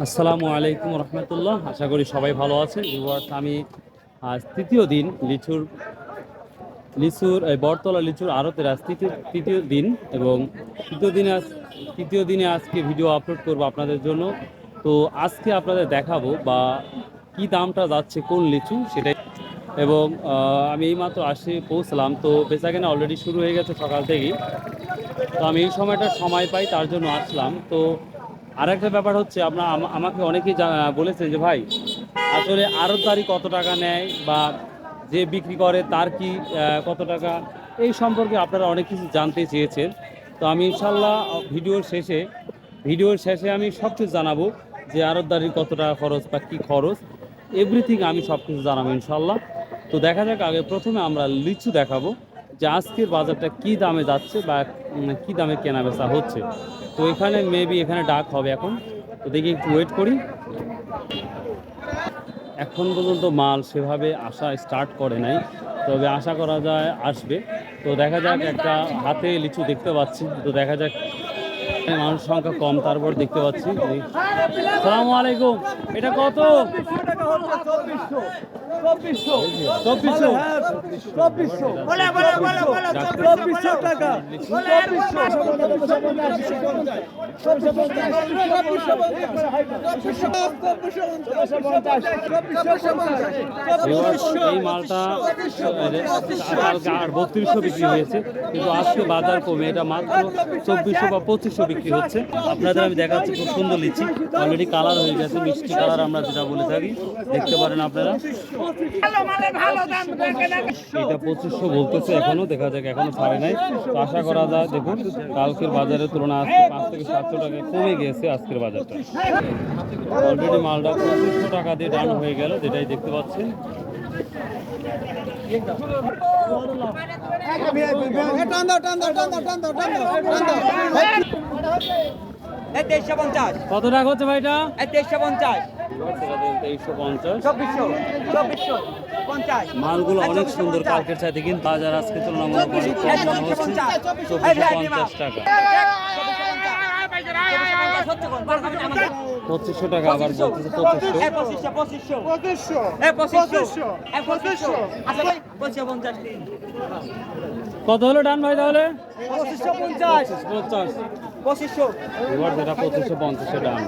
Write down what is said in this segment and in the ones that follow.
আসসালামু আলাইকুম রহমতুল্লাহ। আশা করি সবাই ভালো আছেন। আমি আজ তৃতীয় দিন লিচুর লিচুর, এই বটতলা লিচুর আড়তের আজ তৃতীয় তৃতীয় দিন এবং তৃতীয় দিনে আজ, তৃতীয় দিনে আজকে ভিডিও আপলোড করব আপনাদের জন্য। তো আজকে আপনাদের দেখাবো বা কি দামটা যাচ্ছে কোন লিচু সেটাই। এবং আমি এইমাত্র আসে, পৌঁছলাম। তো বেচাকেনা অলরেডি শুরু হয়ে গেছে সকাল থেকেই। তো আমি এই সময়টা সময় পাই, তার জন্য আসলাম। তো আরেকটা ব্যাপার হচ্ছে আপনার আমাকে অনেকেই বলেছে যে, ভাই, আসলে আড়তদারি কত টাকা নেয় বা যে বিক্রি করে তার কি কত টাকা? এই সম্পর্কে আপনারা অনেক কিছু জানতে চেয়েছেন। তো আমি ইনশাল্লাহ ভিডিওর শেষে ভিডিওর শেষে আমি সব কিছু জানাব যে আড়তদারির কত টাকা খরচ বা কী খরচ। এভরিথিং আমি সব কিছু জানাব ইনশাল্লাহ। তো দেখা যাক, আগে প্রথমে আমরা লিচু দেখাবো যে আজকের বাজারটা কি দামে যাচ্ছে বা কি দামে কেনা বেচা হচ্ছে। তো এখানে মেবি এখানে ডাক হবে এখন। তো দেখি একটু ওয়েট করি। এখন পর্যন্ত মাল সেভাবে আসা স্টার্ট করে নাই। তবে আশা করা যায় আসবে। তো দেখা যাক একটা হাতে লিচু দেখতে পাচ্ছি। তো দেখা যাক মানুষ সংখ্যা কম তারপর দেখতে পাচ্ছি। সালামু আলাইকুম। এটা কত? এই মালটা বত্রিশশো বিক্রি হয়েছে কিন্তু আজকে বাজার কমে এটা মাত্র চব্বিশশো বা পঁচিশশো বিক্রি হচ্ছে আপনাদের আমি দেখাচ্ছি খুব সুন্দর লিচি অলরেডি কালার হয়ে গেছে মিষ্টি কালার আমরা যেটা বলে থাকি দেখতে পারেন আপনারা এটা পঁচিশশো বলতেছে এখনও দেখা যাক এখনও ছাড়ে নাই। তো আশা করা যায় দেখুন কালকের বাজারের আজকে পাঁচ থেকে সাতশো টাকা কমে গিয়েছে আজকের বাজারটা। অলরেডি মালটা পঁচিশশো টাকা দিয়ে ডান হয়ে গেল যেটাই দেখতে পাচ্ছেন। কত টাকা হচ্ছে ভাইটা? তেইশশো পঞ্চাশ। তেইশশো পঞ্চাশ মালগুলো অনেক সুন্দর কালকের চাইতে কিন্তু বাজার আজকে তুলনামূলক অনেক কম দাম হচ্ছে চব্বিশশো পঞ্চাশ টাকা পঁচিশশো টাকা আবার বলতেছে পঁচিশশো পঁচিশশো পঁচিশশো পঁচিশশো পঁচিশশো পঁচিশশো পঞ্চাশ কত হলো ডান ভাই তাহলে পঁচিশশো পঞ্চাশ পঞ্চাশ পঁচিশশো এবার যেটা পঁচিশশো পঞ্চাশে ডান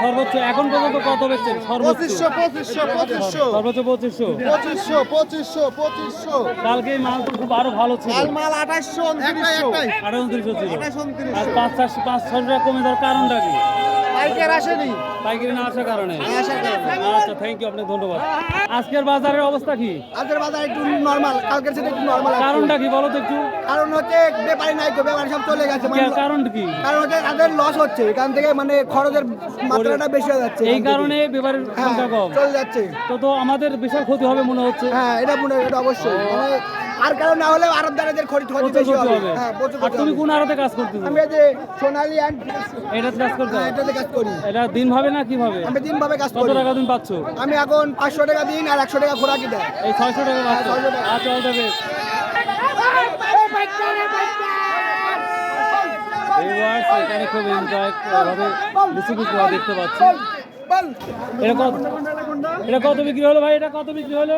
সর্বোচ্চ এখন পর্যন্ত কত বেচছেন? সর্বোচ্চ। পঁচিশশো পঁচিশশো পঁচিশশো। সর্বোচ্চ পঁচিশশো। পঁচিশশো পঁচিশশো পঁচিশশো। কালকে মাল তো খুব আরও ভালো ছিল। মাল আঠাশশো উনত্রিশশো। ছিল। আর পাঁচ পাঁচ ছশো টাকা কমে যাওয়ার কারণটা কি? পাইকার আসেনি। পাইকারি না আসার কারণে? আচ্ছা থ্যাংক ইউ আপনাকে ধন্যবাদ। আজকের বাজারের অবস্থা কি? আজকের বাজার একটু নর্মাল কালকের সাথে একটু নর্মাল কারণটা কি বলো তো একটু? কারণ হচ্ছে ব্যাপারী নাই তো ব্যাপারী সব চলে গেছে। মানে কারণ কি? কারণ হচ্ছে তাদের লস হচ্ছে। এখান থেকে মানে খরচের মাত্রাটা বেশি হয়ে যাচ্ছে। এই কারণে বিবাহের হ্যাঁ সংখ্যা কম। চলে যাচ্ছে। তো তো আমাদের বিশাল ক্ষতি হবে মনে হচ্ছে। হ্যাঁ এটা মনে হয় এটা অবশ্যই। মানে আর কারণ না হলে আরবদারেদের ক্ষতি ক্ষতি প্রচুর বেশি হবে। হ্যাঁ প্রচুর আর তুমি কোন আড়তে কাজ করতেছো? আমি এই যে সোনালি এটাতে কাজ করতে হ্যাঁ, এটাতে কাজ করি। এটা দিন ভাবে না কীভাবে? আমি দিন ভাবে কাজ কত করি। টাকা তুমি পাচ্ছ? আমি এখন পাঁচশো টাকা দিন আর একশো টাকা খোরাকি দেয়। এই ছয়শো টাকা পাচ্ছ 600 টাকা। আচ্ছা অল দ্য বেস্ট ভিউয়ার্স এখানে খুব এনজয় ভাবে বিক্রি হওয়া দেখতে পাচ্ছি। এটা কত এটা কত বিক্রি হলো ভাই? এটা কত বিক্রি হলো?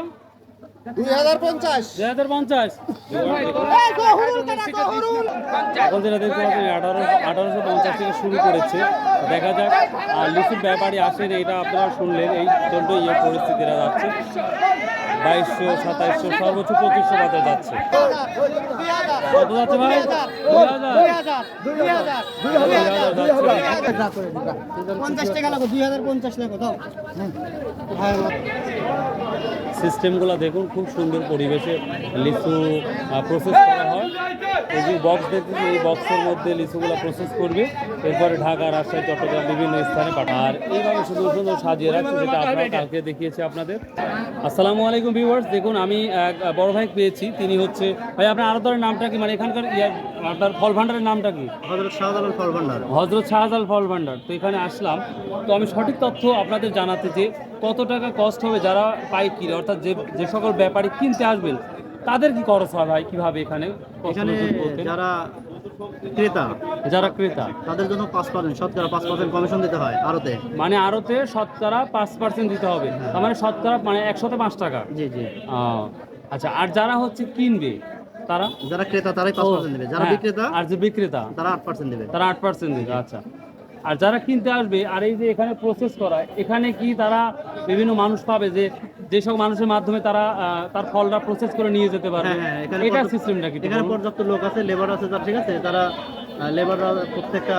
আঠারোশো পঞ্চাশ থেকে শুরু করেছে। দেখা যাক আর লিচুর ব্যাপারই আসেন এটা আপনারা শুনলেন এই জন্য ইয়ে পরিস্থিতিটা যাচ্ছে। বাইশশো সাতাইশশো সর্বোচ্চ পঁচিশশো বাজে যাচ্ছে। কত যাচ্ছে ভাই? দুই হাজার। পঞ্চাশ টাকা লাগো দুই হাজার পঞ্চাশ লাগো দাও। সিস্টেমগুলো দেখুন খুব সুন্দর পরিবেশে লিচু প্রসেস করা হয়। এই যে বক্স দেখতেছি এই বক্সের মধ্যে লিচুগুলো প্রসেস করবে। এরপরে ঢাকা রাজশাহী চট্টগ্রাম বিভিন্ন স্থানে পাঠায় আর এইভাবে সুন্দর সুন্দর সাজিয়ে রাখছে যেটা আপনারা কালকে দেখিয়েছি আপনাদের। আসসালামু আলাইকুম ভিউয়ার্স দেখুন আমি এক বড় ভাই পেয়েছি তিনি হচ্ছে ভাই আপনার আরও ধরের নামটা কি? মানে এখানকার আপনার ফল ভান্ডারের নামটা কি? হজরত শাহজালাল ফল ভান্ডার হজরত শাহজাল ফল ভান্ডার তো এখানে আসলাম। তো আমি সঠিক তথ্য আপনাদের জানাতে যে কত টাকা কস্ট হবে যারা পাইকিরি অর্থাৎ যে যে সকল ব্যাপারী কিনতে আসবেন তাদের কি খরচ হয় ভাই কীভাবে এখানে এখানে যারা ক্রেতা যারা ক্রেতা। তাদের জন্য পাঁচ পার্সেন্ট শতকরা পাঁচ পার্সেন্ট কমিশন দিতে হয় আরতে মানে আরতে শতকরা পাঁচ পার্সেন্ট দিতে হবে। তার মানে শতকরা মানে একশোতে পাঁচ টাকা। জি জি। আচ্ছা আর যারা হচ্ছে কিনবে তারা? যারা ক্রেতা তারাই পাঁচ পার্সেন্ট দেবে। যারা হ্যাঁ, বিক্রেতা আর যে বিক্রেতা তারা আট পার্সেন্ট দেবে। তারা আট পার্সেন্ট দেবে আচ্ছা। আর যারা কিনতে আসবে আর এই যে এখানে প্রসেস করা এখানে কি তারা বিভিন্ন মানুষ পাবে যে যেসব মানুষের মাধ্যমে তারা আহ, তার ফলটা প্রসেস করে নিয়ে যেতে পারে এটা হ্যাঁ, এটার পর্যাপ্ত- সিস্টেমটা কি এখানে পর্যাপ্ত লোক আছে লেবার আছে তার ঠিক আছে তারা লেবাররা প্রত্যেকটা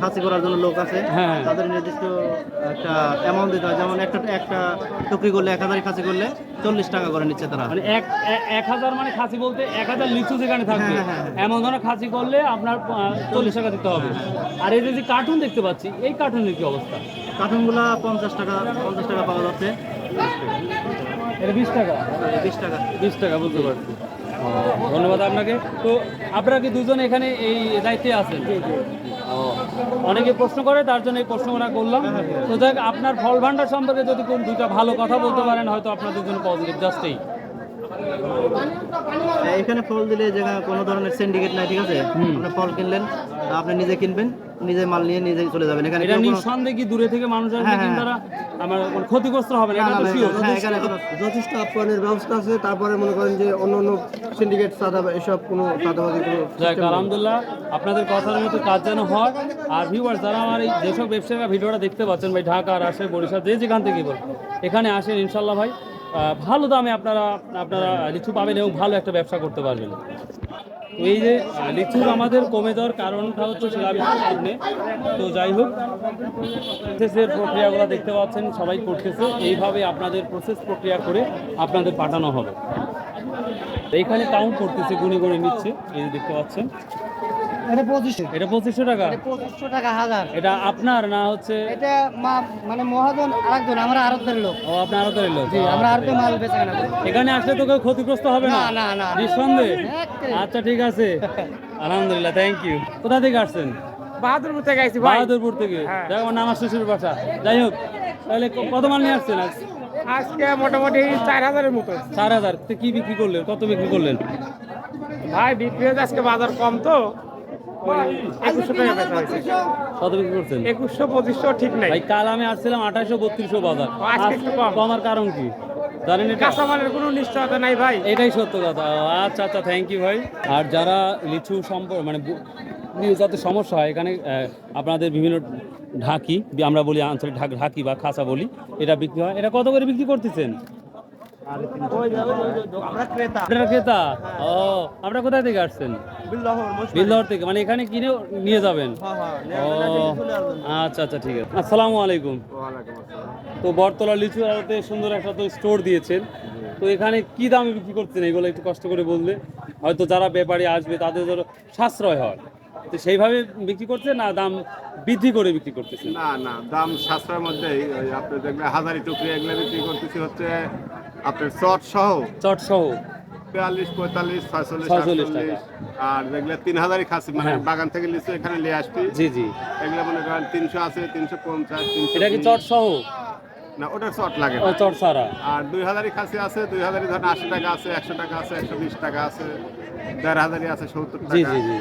খাসি করার জন্য লোক আছে। হ্যাঁ। তাদের নির্দিষ্ট একটা অ্যামাউন্ট দিতে হয়। যেমন একটা একটা টুকরি করলে এক হাজার খাসি করলে চল্লিশ টাকা করে নিচ্ছে তারা। মানে এক এক হাজার মানে খাসি বলতে এক হাজার লিচু যেখানে থাকবে। হ্যাঁ, হ্যাঁ। এমন ধরনের খাসি করলে আপনার চল্লিশ টাকা দিতে হবে। আর এই যে কার্টুন দেখতে পাচ্ছি এই কার্টুনের কি অবস্থা? কার্টুনগুলা পঞ্চাশ টাকা পঞ্চাশ টাকা পাওয়া যাচ্ছে। এটা বিশ টাকা? বিশ টাকা। বিশ টাকা বুঝতে পারছি। ধন্যবাদ আপনাকে। তো আপনারা কি দুজন এখানে এই দায়িত্বে আছেন? অনেকে প্রশ্ন করে তার জন্য এই প্রশ্নগুলো করলাম। তো দেখ আপনার ফল ভান্ডার সম্পর্কে যদি কোন দুটা ভালো কথা বলতে পারেন হয়তো আপনার দুজন পজিটিভ জাস্ট এই। এখানে ফল দিলে যেখানে কোনো ধরনের সিন্ডিকেট নাই ঠিক আছে? আপনি ফল কিনলেন আপনি নিজে কিনবেন নিজে মাল নিয়ে নিজে চলে যাবেন। এখানে এটা নিঃসন্দেহে কি দূরে থেকে মানুষ আসবে হ্যাঁ, কিন্তু হ্যাঁ। তারা আমার কোনো ক্ষতিগ্রস্ত হবে না এটা তো হ্যাঁ, যথেষ্ট আপ্যায়নের ব্যবস্থা আছে তারপরে মনে করেন যে অন্য অন্য সিন্ডিকেট সাদা এসব কোনো সাদাবাদি কোনো যাক আলহামদুলিল্লাহ আপনাদের কথার মতো কাজ যেন হয়। আর ভিউয়ার্স যারা আমার এই যেসব ব্যবসায়ীরা ভিডিওটা দেখতে পাচ্ছেন ভাই ঢাকা রাজশাহী বরিশাল যে যেখান থেকে বল এখানে আসেন ইনশাল্লাহ ভাই। ভালো দামে আপনারা আপনারা লিচু পাবেন এবং ভালো একটা ব্যবসা করতে পারবেন। তো এই যে লিচুর আমাদের কমে যাওয়ার কারণটা হচ্ছে শিলাবৃষ্টির কারণে। তো যাই হোক প্রসেসের প্রক্রিয়াগুলো দেখতে পাচ্ছেন, সবাই করতেছে। এইভাবে আপনাদের প্রসেস প্রক্রিয়া করে আপনাদের পাঠানো হবে। তো এখানে কাউন্ট করতেছে, গুনে গুনে নিচ্ছে। এই দেখতে পাচ্ছেন। এটা পঁচিশশো। এটা পঁচিশশো টাকা? পঁচিশশো টাকা হাজার। এটা আপনার না হচ্ছে? এটা মানে মহাজন আরেকজন আমরা আরবদের লোক। ও আপনার আরও তৈরি লোক আমরা আরবে মাল বেচা কেনা এখানে আসলে তো কেউ ক্ষতিগ্রস্ত হবে না? না, না। নিঃসন্দেহে? আচ্ছা ঠিক আছে। আলহামদুলিল্লাহ থ্যাংক ইউ কোথা থেকে আসছেন? বাহাদুরপুর থেকে আইছি বাহাদুরপুর থেকে? হ্যাঁ। দেখো আমার শ্বশুর বাসা। যাই হোক তাহলে কত মাল নিয়ে আসছেন আজ? আজকে মোটামুটি চার হাজারের মতো। চার হাজার। তো কি বিক্রি করলেন? কত বিক্রি করলেন? ভাই বিক্রি হয়েছে আজকে বাজার কম তো। একুশশো টাকা বেচা হয়েছে। কত বিক্রি করছেন? একুশশো পঁচিশশো ঠিক নাই। ভাই কাল আমি আসছিলাম আঠাশশো বত্রিশশো বাজার। আজকে একটু কম। কমার কারণ কি? জানেন কাঁচামালের কোনো নিশ্চয়তা নাই ভাই। এটাই সত্য কথা। আচ্ছা আচ্ছা থ্যাংক ইউ ভাই। আর যারা লিচু সম্পর্ক মানে যাতে সমস্যা হয় এখানে আপনাদের বিভিন্ন ঢাকি আমরা বলি আঞ্চলিক ঢাক ঢাকি বা খাসা বলি এটা বিক্রি হয়। এটা কত করে বিক্রি করতেছেন? ক্রেতা। ও আপনারা কোথায় থেকে আসছেন? বিল্লাহর থেকে মানে এখানে কিনে নিয়ে যাবেন? ও আচ্ছা আচ্ছা ঠিক আছে। আসসালামু আলাইকুম। তো বটতলা লিচু আড়তে সুন্দর একটা তো স্টোর দিয়েছেন। তো এখানে কি দামে বিক্রি করছেন? এগুলো একটু কষ্ট করে বললে। হয়তো যারা ব্যাপারী আসবে তাদের ধরো সাশ্রয় হয়। তো সেইভাবে বিক্রি করছে না দাম বৃদ্ধি করে বিক্রি করতেছেন? না না দাম সাশ্রয়ের মধ্যেই আপনি দেখবেন হাজারি টুকরি এগুলো বিক্রি করতেছি হচ্ছে আপনার চট সহ? চট সহ। বিয়াল্লিশ পঁয়তাল্লিশ ছয়চল্লিশ 46 আটচল্লিশ টাকা। আর দেখলে তিন হাজারি খাসি মানে হ্যাঁ। বাগান থেকে লিচু এখানে নিয়ে আসছি জি জি। এগুলো মনে করেন তিনশো আছে তিনশো পঞ্চাশ তিনশো এটা কি চট সহ? না ওটা চট লাগে না। চট সারা আর দুই হাজারি খাসি আছে দুই হাজারি ধরেন আশি টাকা আছে একশো টাকা আছে একশো বিশ টাকা আছে দেড় হাজারি আছে সত্তর জি জি জি।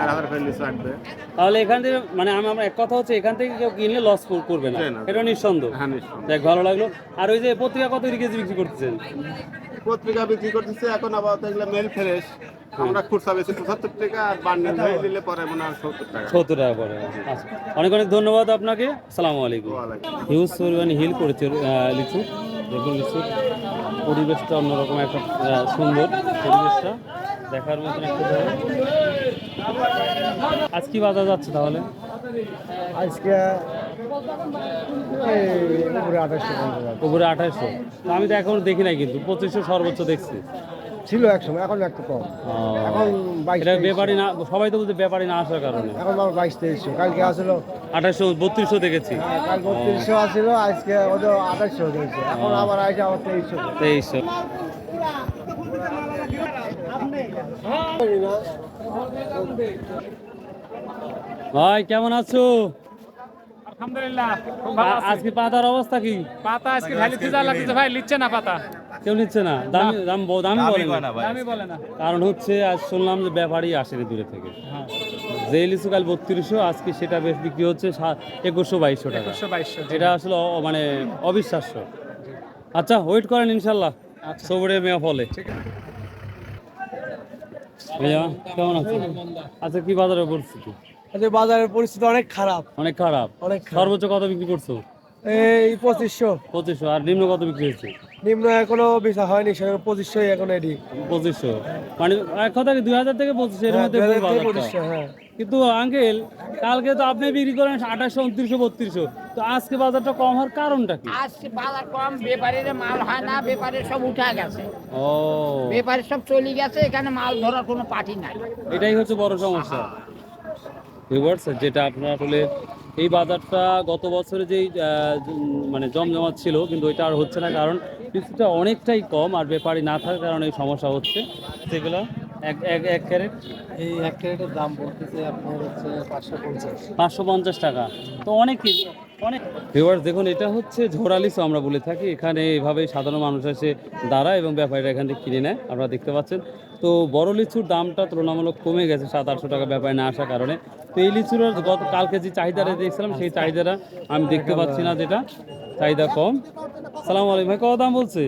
দেড় হাজার লিচু আসবে তাহলে এখান থেকে মানে আমি আমার এক কথা হচ্ছে এখান থেকে কেউ কিনলে লস করবে না। এটা নিঃসন্দেহ। হ্যাঁ দেখ ভালো লাগল। আর ওই যে পত্রিকা কত কেজি বিক্রি করতেছেন? পত্রিকা বিক্রি করতেছে এখন আপাতত এগুলো মেল ফ্রেশ আমরা খুচরা বেশি পঁচাত্তর টাকা আর বান্ডেল ধরে নিলে পরে মনে হয় সত্তর টাকা। সত্তর টাকা পরে আচ্ছা। অনেক অনেক ধন্যবাদ আপনাকে। আসসালামু আলাইকুম। হিউজ পরিমাণে হিল করেছে লিচু। দেখুন লিচুর পরিবেশটা অন্যরকম একটা সুন্দর পরিবেশটা। দেখার মতন একটা আজ কি বাজার যাচ্ছে তাহলে? আজকে উপরে আঠাশশো আমি তো এখন দেখি নাই কিন্তু পঁচিশশো সর্বোচ্চ দেখছি। ছিল এক সময় এখন একটু কম। এখন বাইশ ব্যাপারী না সবাই তো বলছে ব্যাপারী না আসার কারণে। এখন আমার বাইশ তেইশশো কালকে আসলো আঠাশশো বত্রিশশো দেখেছি। হ্যাঁ, কাল বত্রিশশো আসছিল আজকে ওদের আঠাশশো হয়েছে এখন আবার আইসে আবার তেইশশো তেইশশো। ভাই কেমন আছো? আলহামদুলিল্লাহ। আজকে পাতার অবস্থা কি? পাতা আজকে খালি তুজা লাগছে ভাই লিচ্ছে না পাতা। কেউ নিচ্ছে না? দামি দাম দামি বলে না। দামি বলে না। কারণ হচ্ছে আজ শুনলাম যে ব্যাপারই আসেনি দূরে থেকে। যে লিচু কাল বত্রিশশো আজকে সেটা বেশ বিক্রি হচ্ছে একুশশো বাইশশো টাকা। এটা আসলে মানে অবিশ্বাস্য। আচ্ছা ওয়েট করেন ইনশাল্লাহ। সবরে মেয়া ফলে। ভাইয়া কেমন আছেন? আচ্ছা কি বাজারে পরিস্থিতি? আচ্ছা বাজারের পরিস্থিতি অনেক খারাপ। অনেক খারাপ? অনেক সর্বোচ্চ কত বিক্রি করছ? এই পঁচিশশো। পঁচিশশো আর নিম্ন কত বিক্রি হচ্ছে নিম্ন এখনও বেচা হয়নি সে পঁচিশশো এখন এডি পঁচিশশো। মানে এক কথা কি দুই হাজার থেকে পঁচিশশো এর মধ্যে পঁচিশশো হ্যাঁ। কিন্তু আঙ্কেল কালকে তো আপনি বিক্রি করেন আঠাশশো উনত্রিশশো বত্রিশশো। তো আজকে বাজারটা কম হওয়ার কারণটা কি? আজকে বাজার কম ব্যাপারীর মাল হয় না ব্যাপারীর সব উঠা গেছে। ও। ব্যাপারী সব চলে গেছে এখানে মাল ধরার কোনো পার্টি নাই। এটাই হচ্ছে বড় সমস্যা। ভিউয়ার্স যেটা আপনার আসলে এই বাজারটা গত বছরে যেই মানে জমজমাট ছিল কিন্তু এটা আর হচ্ছে না কারণ কিছুটা অনেকটাই কম আর ব্যাপারী না থাকার কারণে এই সমস্যা হচ্ছে। সেগুলো? এক এক এক ক্যারেট? এই এক ক্যারেটের দাম বলতেছে আপনার হচ্ছে পাঁচশো পঞ্চাশ। পাঁচশো পঞ্চাশ টাকা। তো অনেক কি- অনেক ভিউয়ার্স দেখুন এটা হচ্ছে ঝোড়ালিসো আমরা বলে থাকি এখানে এভাবে সাধারণ মানুষ এসে দাঁড়ায় এবং ব্যাপারীরা এখান থেকে কিনে নেয় আপনারা দেখতে পাচ্ছেন। তো বড় লিচুর দামটা তুলনামূলক কমে গেছে সাত আটশো টাকা ব্যাপারে না আসার কারণে। তো এই লিচুর গত কালকে যে চাহিদাটা দেখছিলাম সেই চাহিদাটা আমি দেখতে পাচ্ছি না যেটা চাহিদা কম। সালাম আলাইকুম ভাই কত দাম বলছে?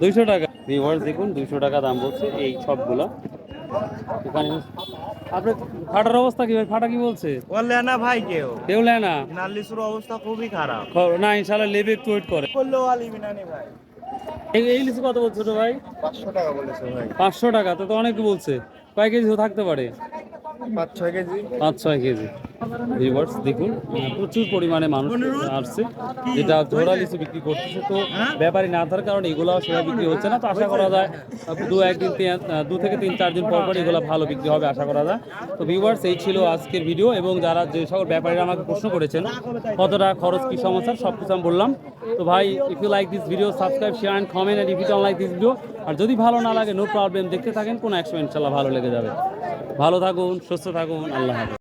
দুইশো টাকা। ভিউয়ার্স দেখুন দুইশো টাকা দাম বলছে এই সবগুলো এখানে। আপনার ফাটার অবস্থা কি ভাই? ফাটা কি বলছে? না ভাই কেউ। কেউ না? লিসুর অবস্থা খুবই খারাপ। না ইনশাল্লাহ লেবে একটু ওয়েট করে। করলেও আলিবি না ভাই। এই- এই লিচু কত বলছো ভাই? পাঁচশো টাকা বলেছে ভাই। পাঁচশো টাকা তো তো অনেক বলছে। কয় কেজি থাকতে পারে? পাঁচ, ছয় কেজি। পাঁচ, ছয় কেজি। ভিউয়ার্স দেখুন প্রচুর পরিমাণে মানুষ আসছে। যেটা ঝোড়া লিচু বিক্রি করতেছে, তো ব্যাপারী না থাকার কারণে এগুলো সেটা বিক্রি হচ্ছে না। তো আশা করা যায়, দু একদিন দু থেকে তিন, চার দিন পর পর এগুলো ভালো বিক্রি হবে, আশা করা যায়। তো ভিউয়ার্স এই ছিল আজকের ভিডিও এবং যারা যে সকল ব্যাপারীরা আমাকে প্রশ্ন করেছেন কত টাকা খরচ, কি সমস্যা সব কিছু আমি বললাম। তো ভাই if you like this video subscribe share and comment and if you like this video আর যদি ভালো না লাগে নো প্রবলেম দেখতে থাকেন, কোনো অ্যাক্সিডেন্ট ইনশাল্লাহ ভালো লেগে যাবে। ভালো থাকুন, সুস্থ থাকুন, আল্লাহ হাফেজ।